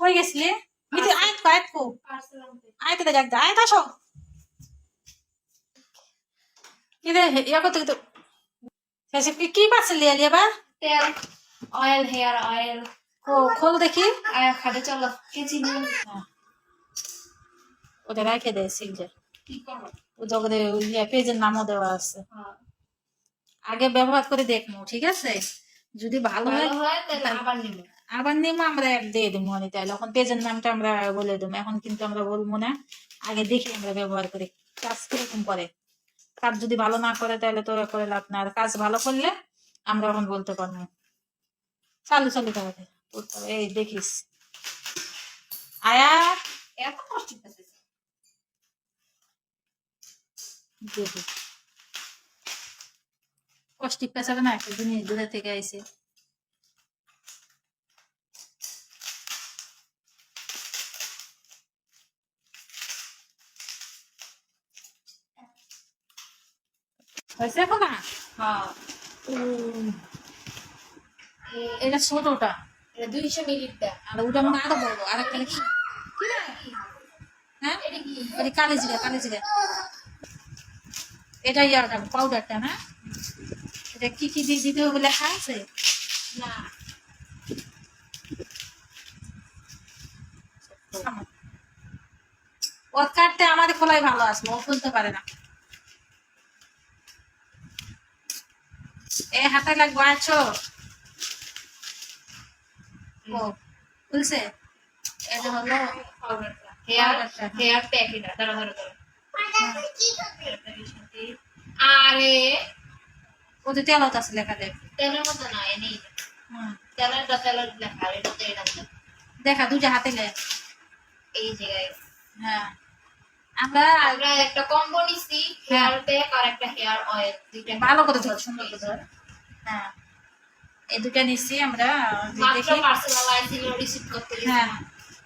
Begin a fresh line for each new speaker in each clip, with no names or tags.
কই গেছিলি? মিঠু আয় তো আয় তো আয় তো যাক আয় তো আসো। কি ইয়া করতে তো শেষে কি কি পাচ্ছিলি আলি এবার
তেল অয়েল হেয়ার অয়েল।
ও খোল দেখি।
আয়া খাটে চলো
রেখে
কি করব
ও জগতে ইয়া পেজের নামও দেওয়া আছে।
হ্যাঁ।
আগে ব্যবহার করে দেখব ঠিক আছে? যদি ভালো হয়
ভালো হয় তাহলে আবার নিব।
আবার নেমো, আমরা এক দিয়ে দেবো মানে তাহলে এখন পেজের নামটা আমরা বলে দেবো। এখন কিন্তু আমরা বলব না। আগে দেখি আমরা ব্যবহার করি। কাজ কীরকম করে? কাজ যদি ভালো না করে, তাহলে তোরা করে লাভ না। আর কাজ ভালো করলে আমরা এখন বলতে পারব চালু চালু তাহলে এই দেখিস। আয়া
এত কষ্ট
দেখি কষ্টিক পেছাবে না, একটা জিনিস দূরে থেকে আইসে হয়েছে না
হ্যাঁ।
এটা ছোটটা
এটা দুইশো মিলিটা
আর ওটা মনে আরও বড় আর একটা কি হ্যাঁ?
এটা
কালি জিরা কালি জিরা। এটা ইয়াটা পাউডারটা না? এটা কি কি দিয়ে দিতে হবে লেখা আছে?
না।
ওর কাটতে আমাদের খোলাই ভালো আসলো ও খুলতে পারে না। এ হাতে লাগবো আছো ও খুলছে? এটা হলো
হেয়ার হেয়ার প্যাক এটা ধরো ধরো ধরো আরে
ও তো তেলত আছে লেখা দেখ।
তেলের মতো না এ নেই। তেলের লেখা এটা তেল আছে।
দেখা দুটা হাতে লে
এই জায়গায়
হ্যাঁ। আমরা
আমরা একটা কম্বো নিছি হেয়ার প্যাক আর একটা হেয়ার অয়েল দুইটা
ভালো করে ধর সুন্দর করে ধর হ্যাঁ। এই দুটা নিচ্ছি আমরা
মাত্র রিসিভ করতে গেছি।
হ্যাঁ।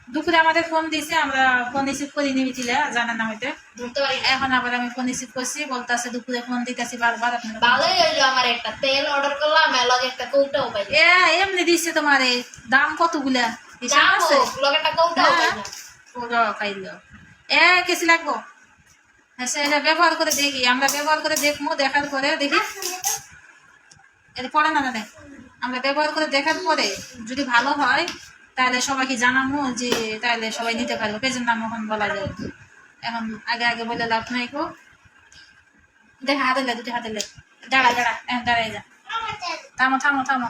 দুপুরে আমাদের ফোন দিয়েছে আমরা ফোন রিসিভ করি নিয়েছিল জানেন না হয়তো এখন আবার আমি ফোন রিসিভ করছি বলতেছে দুপুরে ফোন দিতেছি বারবার আপনার
ভালোই হইল আমার একটা তেল অর্ডার করলাম লগে একটা কৌটাও পাইলাম
এ এমনি দিচ্ছে তোমার এই দাম কতগুলা? হিসাব
দাম
আছে?
লগে একটা কৌটাও। পাইলাম
পুরো খাইল এ, কেসি লাগবো? সেটা ব্যবহার করে দেখি, আমরা ব্যবহার করে দেখব, দেখার পরে দেখি। এটা পড়ে না দাদা আমরা ব্যবহার করে দেখার পরে যদি ভালো হয়, তাহলে সবাইকে জানাব যে, তাহলে সবাই নিতে পারবে। পেজের নাম এখন বলা যায়। এখন আগে আগে বলে লাভ নাই গো। দেখা হাতে লে দুটো হাতে লে দাঁড়া দাঁড়া দাঁড়াই যা। থামো থামো থামো।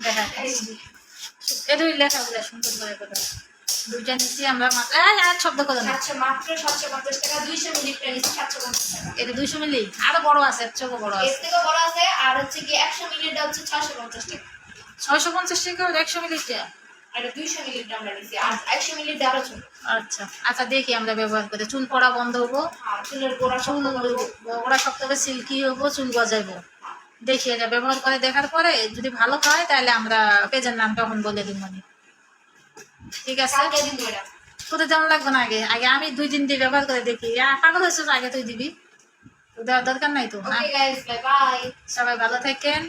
দেখা লেখা বলে সুন্দর করে কথা দুইটা নিচ্ছি আমরা মাত্র আর শব্দ করো না।
সাতশো মাত্র সাতশো পঞ্চাশ টাকা দুইশো মিলিলিটার নিচ্ছে সাতশো পঞ্চাশ টাকা।
এটা দুইশো মিলি? আরও বড় আছে এর বড়
এর
আছে।
থেকে বড় আছে আর হচ্ছে কি একশো হচ্ছে ছশো পঞ্চাশ টাকা।
ছয়শো পঞ্চাশ টাকা আর একশো মিলিটা?
এটা দুইশো মিলিলিটার আমরা নিচ্ছি আর একশো মিলিলিটার আরও ছোট
আচ্ছা আচ্ছা দেখি আমরা ব্যবহার করে। চুল পড়া বন্ধ হব।
আর চুলের গোড়া
চুল শক্ত হবে সিল্কি হব চুল গজাইবো। দেখি এটা ব্যবহার করে দেখার পরে যদি ভালো হয় তাহলে আমরা পেজের নাম তখন বলে দিই মানে। ঠিক আছে? তোদের যেমন লাগবে না আগে? আগে আমি দুই দিন দিয়ে ব্যবহার করে দেখি। পাগল হয়েছিস আগে তুই দিবি? দেওয়ার দরকার নাই তো
বাই
সবাই ভালো থাকেন।